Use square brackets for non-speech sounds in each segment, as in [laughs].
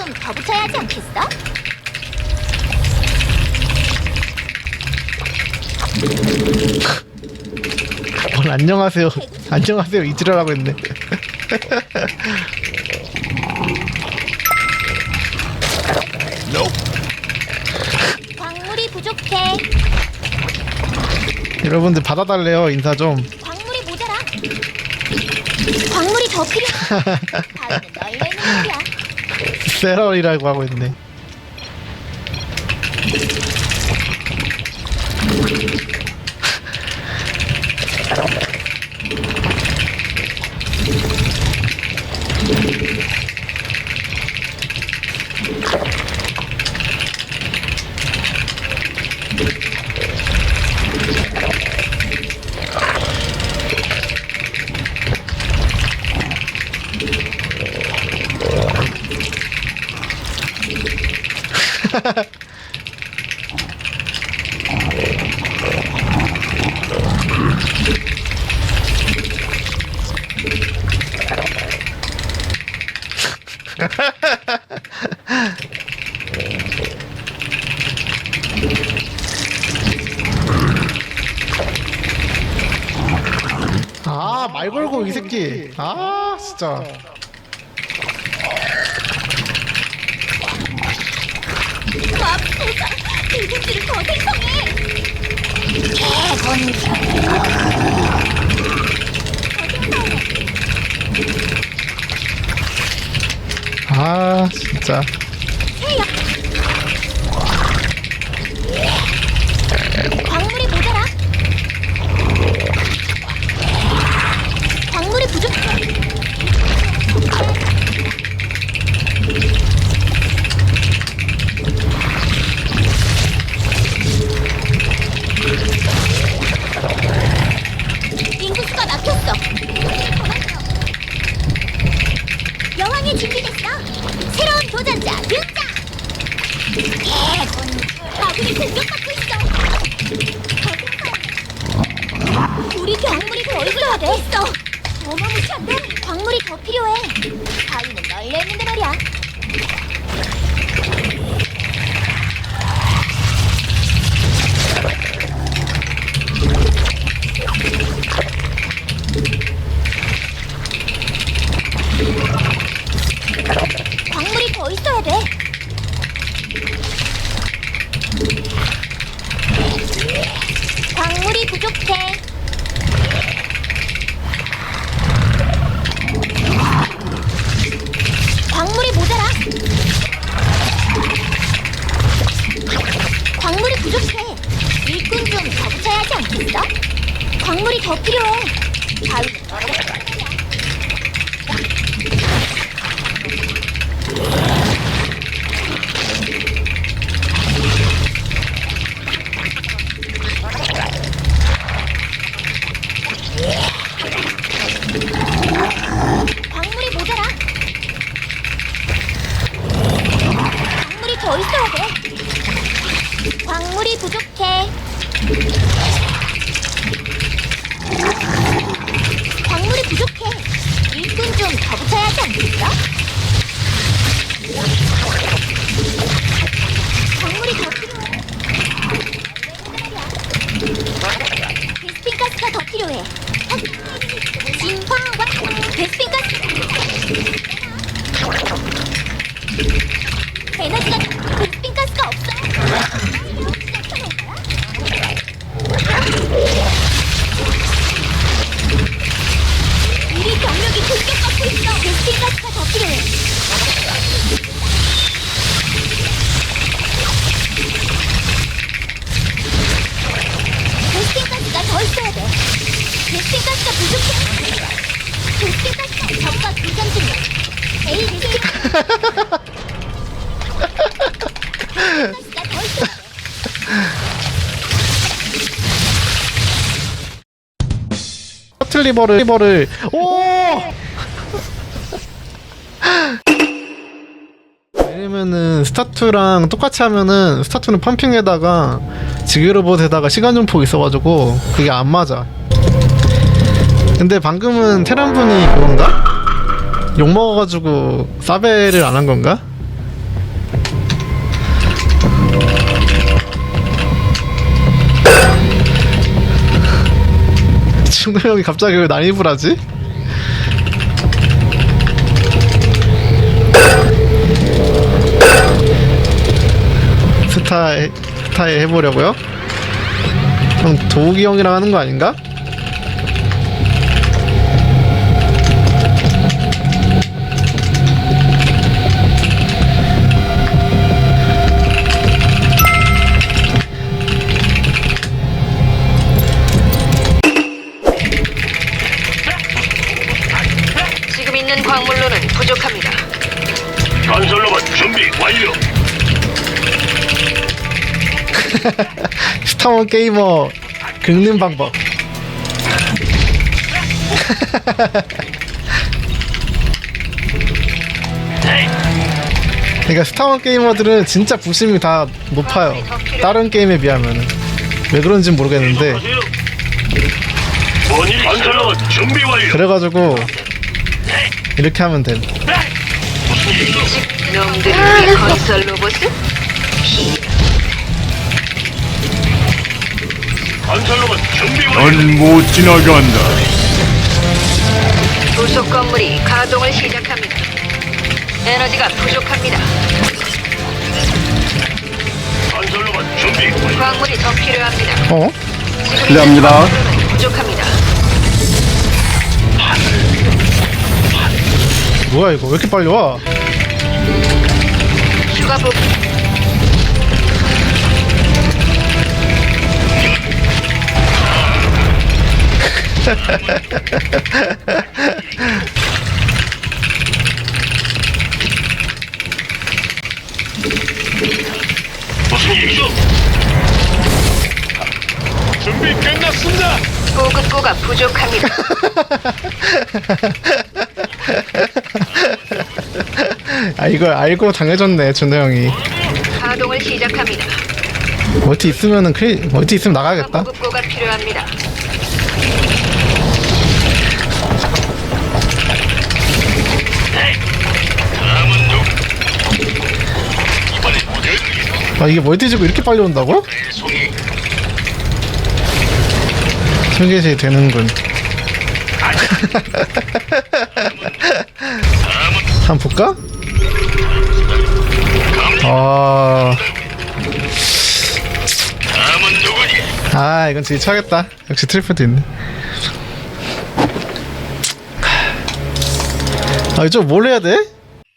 좀 더 붙여야 하지 않겠어? 뭘 안녕하세요. 안녕하세요. 이지랄하고 있네. 광물이 부족해. 여러분들 받아달래요. 인사 좀. 광물이 모자라. 광물이 더 필요 [laughs] 해. 다음은 널 내는 일이야. 세럴이라고 하고 있네. 아, 말 걸고 이 새끼. 아, 진짜. 맙소사. 대군주를 더 생성해. 아, 진짜. 우리 광물이 더 있어야 돼. 있어. 어마무시한데? 광물이 더 필요해. 바위는 널려 있는데 말이야. 광물이 더 있어야 돼. 광물이 부족해. 광물이 모자라. 광물이 부족해. 일꾼 좀 더 붙여야 하지 않겠어? 광물이 더 필요해. 바위는 어렵다. 광물이 모자라. 광물이 더 있어야 돼. 광물이 부족해. 광물이 부족해. 일꾼 좀 더 붙여야 하지 않겠어? 광물이 더 필요해. 베스핀 가스가 더 필요해. 진화와 베스핀 가스. 에너지가 베스핀 가스가 없어. 우리 병력이 공격받고 있어. 베스핀 가스가 더 필요해. 베스핀 가스가 더 있어야 돼. 베스핀 가스가 부족해. 베스핀 가스가 적과 교전 중이야. 에이, 베스핀 가스가 더 있어야 돼. 커틀리버를 리버를 오! 왜냐면은 스타투랑 똑같이 하면은 스타투는 펌핑에다가 지게로봇에다가 시간 점폭 있어가지고 그게 안 맞아. 근데 방금은 테란분이 그건가? 욕 먹어가지고 사베를 안 한 건가? 준호 형이 갑자기 왜 난입을 하지? 스타에 스타에 해보려고요? 그럼 도욱이 형이랑 하는 거 아닌가? 완료. [laughs] 스타원 게이머 긁는 방법. 그러니까 스타원 게이머들은 진짜 부심이 다 높아요. 다른 게임에 비하면은 왜 그런지 모르겠는데. 그래가지고 이렇게 하면. 무슨 일이죠? 놈들을 위해 건설 로봇을? 건설로봇 준비 완료. 넌 못 지나간다. 부속 건물이 가동을 시작합니다. 에너지가 부족합니다. 건설로봇 준비 완료. 광물이 더 필요합니다. 어? 지금 실례합니다. 부족합니다. 뭐야 이거 왜 이렇게 빨리 와? 휴가 부 무슨 일이죠? 준비 끝났습니다. 보급고가 부족합니다. [laughs] 아 이걸 알고 당해줬네 준호 형이. 가동을 시작합니다. 멀티 있으면은 크리 멀티 있으면 나가야겠다. 보급고가 필요합니다. 다음은 누구? 이번엔 어디? 아 이게 멀티 지고 이렇게 빨리 온다고? 송이. 설계시 되는군. [laughs] 한번 볼까? 아, 다음은 누구니? 아 이건 진짜 쳐야겠다. 역시 트리플도 있네. 아 이쪽 뭘 해야 돼?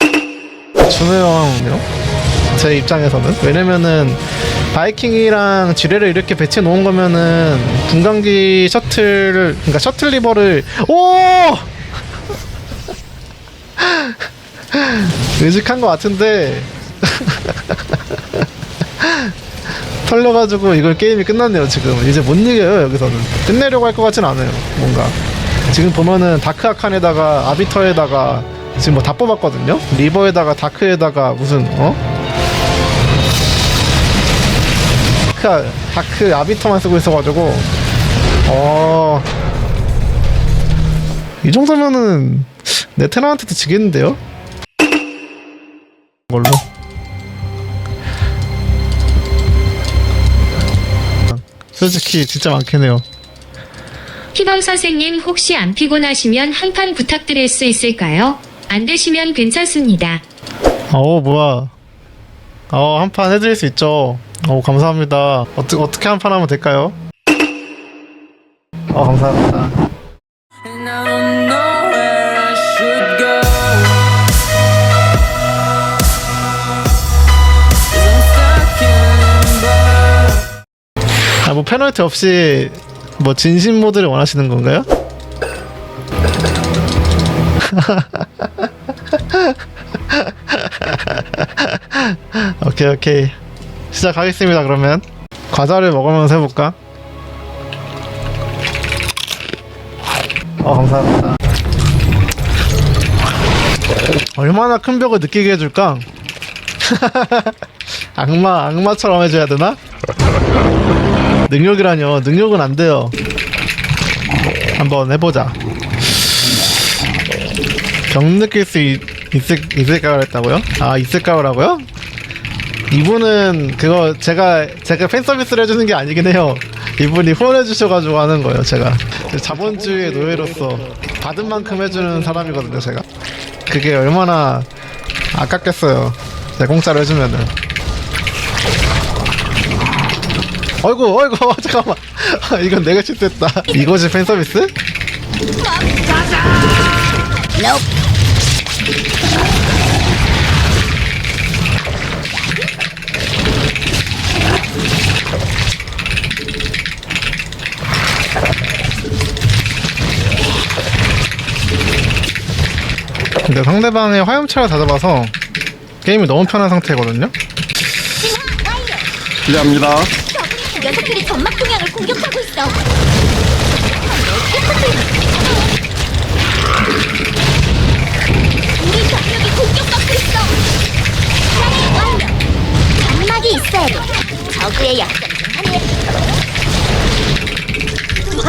준호 형요? 제 입장에서는 왜냐면은 바이킹이랑 지뢰를 이렇게 배치해 놓은 거면은 분광기 셔틀을 그러니까 셔틀 리버를 오 [laughs] 의식한 것 같은데 [laughs] 털려가지고 이걸 게임이 끝났네요 지금. 이제 못 이겨요 여기서는. 끝내려고 할 것 같진 않아요 뭔가. 지금 보면은 다크 아칸에다가 아비터에다가 지금 뭐 다 뽑았거든요? 리버에다가 다크에다가 무슨 어? 다크, 다크 아비터만 쓰고 있어가지고. 어... 이 정도면은 네테나한테도 지겠는데요? 걸로 솔직히 진짜 많긴 해요 희범 선생님 혹시 안 피곤하시면 한 판 부탁드릴 수 있을까요? 안 되시면 괜찮습니다. 어 뭐야 어 한 판 해드릴 수 있죠 어 감사합니다 어떻게 어떻게 한 판 하면 될까요? 어 감사합니다 아 뭐 페널티 없이 뭐 진심 모드를 원하시는 건가요? [laughs] 오케이 오케이 시작하겠습니다 그러면 과자를 먹으면서 해볼까? 어 감사합니다 얼마나 큰 벽을 느끼게 해줄까? [laughs] 악마 악마처럼 해줘야 되나? 능력이라뇨. 능력은 안 돼요. 한번 해보자. 병 느낄 수 있, 있을, 있을까요? 했다고요? 아 있을까요라고요? 이분은 그거 제가 제가 팬 서비스를 해주는 게 아니긴 해요. 이분이 후원해 주셔가지고 하는 거예요 제가. 자본주의의 노예로서 받은 만큼 해주는 사람이거든요 제가. 그게 얼마나 아깝겠어요. 제가 공짜로 해주면은 어이구 어이구 [laughs] 잠깐만 이건 내가 실수했다 이것이 팬서비스? 근데 상대방의 화염차를 다 잡아서 게임이 너무 편한 상태거든요 [laughs] 기대합니다. 녀석들이 점막 동향을 공격하고 있어. 우리 병력이 공격받고 있어. 점막이 있어야 돼. 저그의 약점 중 하나야. 와,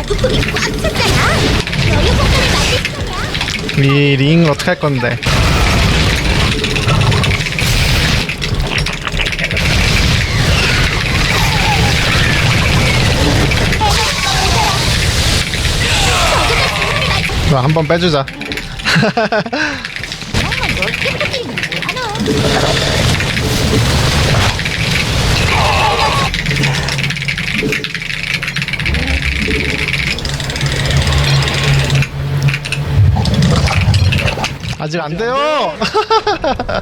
오브폭이 꽉 찼잖아. 여유 공간을 만들 거야. 이 링 어떻게 할 건데 자, 한번 빼주자. 아직 안 돼요.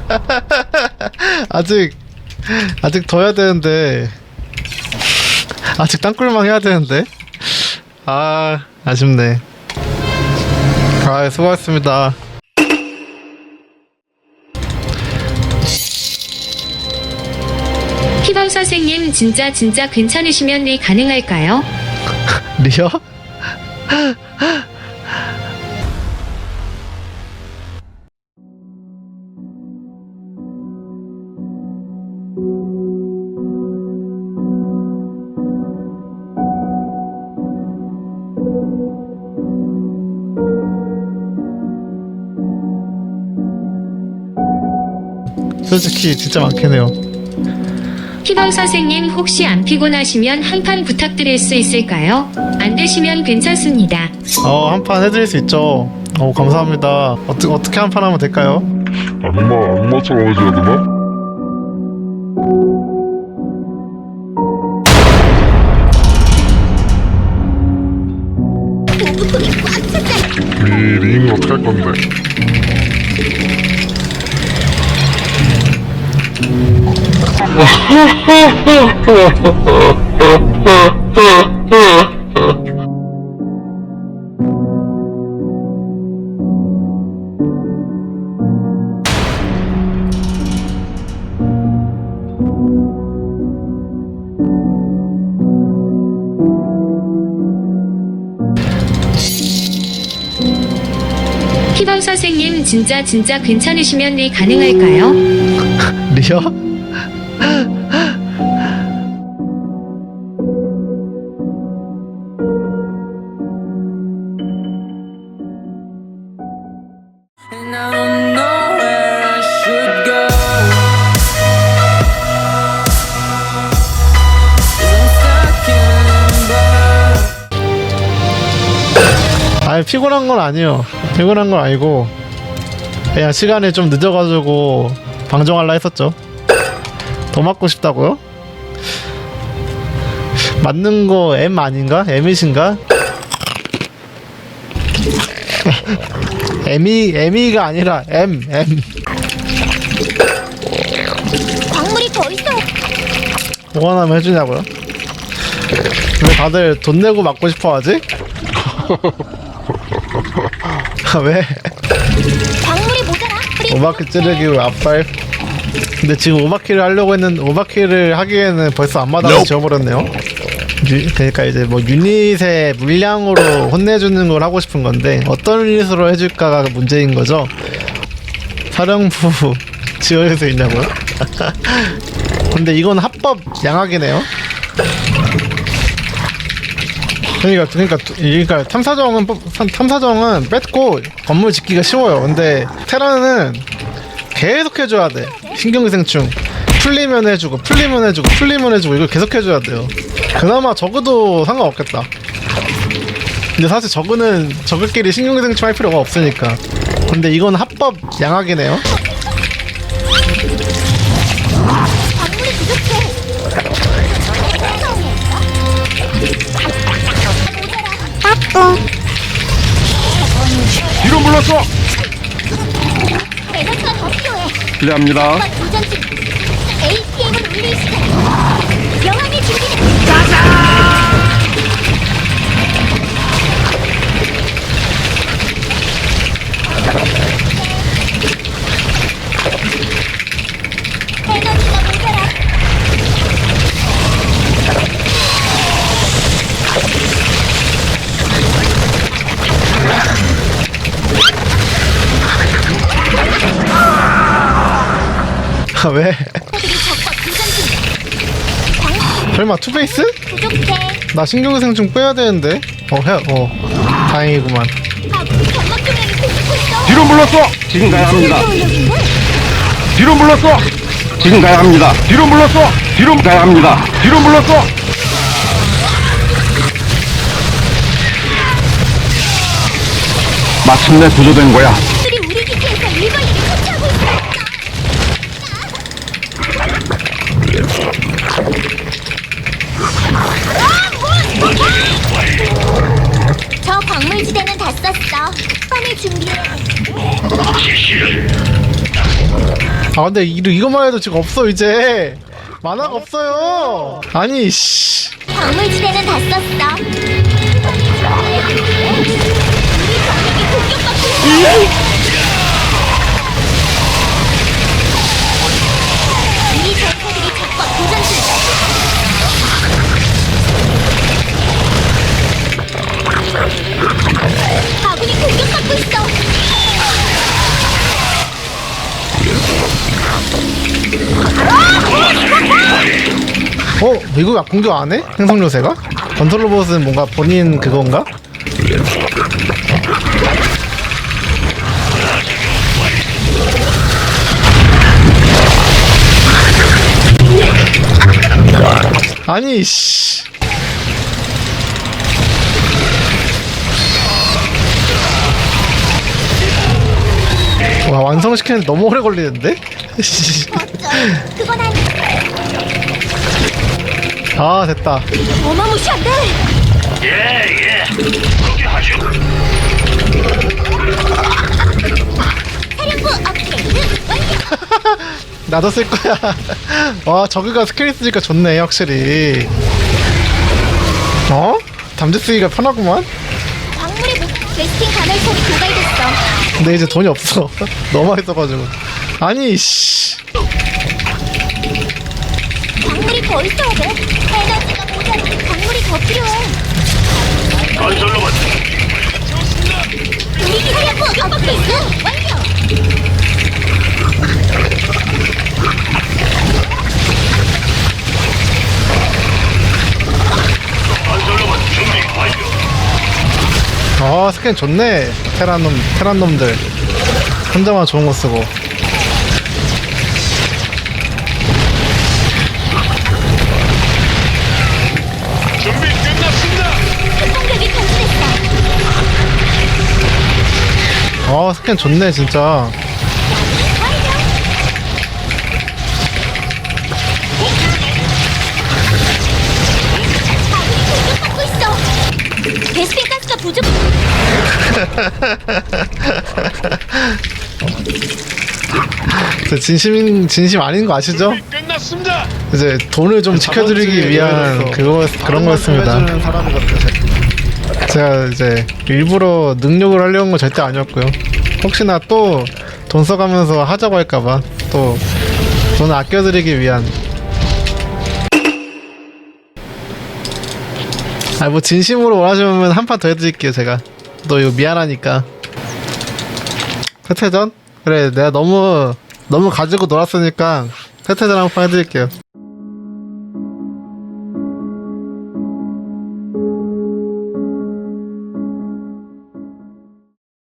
[laughs] 아직 아직 더 해야 되는데. 아직 땅굴망 해야 되는데. 아 아쉽네 아 수고하셨습니다 희방 선생님 진짜 진짜 괜찮으시면 네 가능할까요? [laughs] 리어? 솔직히 진짜 많긴 해요. 희방 선생님 혹시 안 피곤하시면 한 판 부탁드릴 수 있을까요? 안 되시면 괜찮습니다. 어, 한 판 해드릴 수 있죠. 어, 감사합니다. 어떻게, 어떻게 한 판 하면 될까요? 악마, 악마처럼 해줘야 되나? 희방 선생님 진짜 진짜 괜찮으시면 네 가능할까요? [laughs] 리어? 피곤한 건 아니에요. 피곤한 건 아니고, 그냥 시간이 좀 늦어가지고, 방종할라 했었죠. 더 맞고 싶다고요? 맞는 거 M 아닌가? M이신가? [laughs] M이, M이가 아니라 M, M. 광물이 더 있어. 보관하면 해주냐고요? 왜 다들 돈 내고 맞고 싶어 하지? [laughs] 아, 왜? 광물이 모자라. 우리 오바키 찌르기로 앞발. 근데 지금 오바키를 하려고 했는 오바키를 하기에는 벌써 앞마당을 지어버렸네요. 유- 그러니까 이제 뭐 유닛의 물량으로 혼내주는 걸 하고 싶은 건데 어떤 유닛으로 해줄까가 문제인 거죠. 사령부 [laughs] 지어줄 수 있냐고요? [laughs] 근데 이건 합법 양악이네요. 그러니까 그러니까 그러니까 탐사정은 탐사정은 뺏고 건물 짓기가 쉬워요. 근데 테라는 계속 해줘야 돼. 신경기생충. 풀리면 해주고 풀리면 해주고 풀리면 해주고 이걸 계속 해줘야 돼요. 그나마 저그도 상관없겠다. 근데 사실 저그는 저그끼리 신경생충 할 필요가 없으니까. 근데 이건 합법 양악이네요 뒤로 물렀어. 에너지가 더 필요해. 실례합니다. 오빠 도전 중. ATM을 올릴 시 나 신경생충 빼야 되는데 어 해, 어 다행이구만 아군이 점막 조명이 공격고 있어. 뒤로 물렀어. 지금 가야 합니다. 뒤로 물렀어. 지금 가야 합니다. 뒤로 물렀어. 뒤로 가야 합니다. 뒤로 물렀어. 마침내 구조된 거야. 저 광물지대는 다 썼어. 뻔을 준비해. 아 근데 이, 이거만 해도 지금 없어 이제 만화가 없어요 아니 씨 광물지대는 다 썼어. 우리 병력이 공격받고 있어. 어? 이거 공격 안 해? 행성 요새가? 건설 로봇은 뭔가 본인 그건가? 아니 씨. 와 완성시키는데 너무 오래 걸리는데? 어쩔. [laughs] 그건 아니. 아 됐다 어마무시한데. 예예 그렇게 하죠 사령부 업그레이드 완료. [laughs] 나도 쓸 거야. 와, 저그가 스킬 쓰니까 좋네, 확실히. 어? 담재 쓰기가 편하구만? 광물의 목 베스팅 간헐천이 고갈됐어. 근데 이제 돈이 없어. [laughs] 너무 많이 써가지고. 아니, 씨. 광물이 더 있어야 돼. 에너지가 모자라. 광물이 더 필요해. 건설로만 우리 사령부 업그레이드 완료. 아, 스캔 좋네. 테란 놈, 테란 놈들. 혼자만 좋은 거 쓰고. 준비 끝났습니다 특공격이 전진했어. 아, 스캔 좋네, 진짜. 저 진심, 진심 아닌 거 아시죠? 끝났습니다 이제 돈을 좀 지켜드리기 위한 그거, 그런 거였습니다. 제가 이제 일부러 능력을 하려는 건 절대 아니었고요. 혹시나 또 돈 써가면서 하자고 할까봐 또 돈을 아껴드리기 위한. 아 뭐 진심으로 원하시면 한 판 더 해드릴게요 제가. 너 이거 미안하니까. 태태전? 그래 내가 너무 너무 가지고 놀았으니까 태태전 한판 해드릴게요.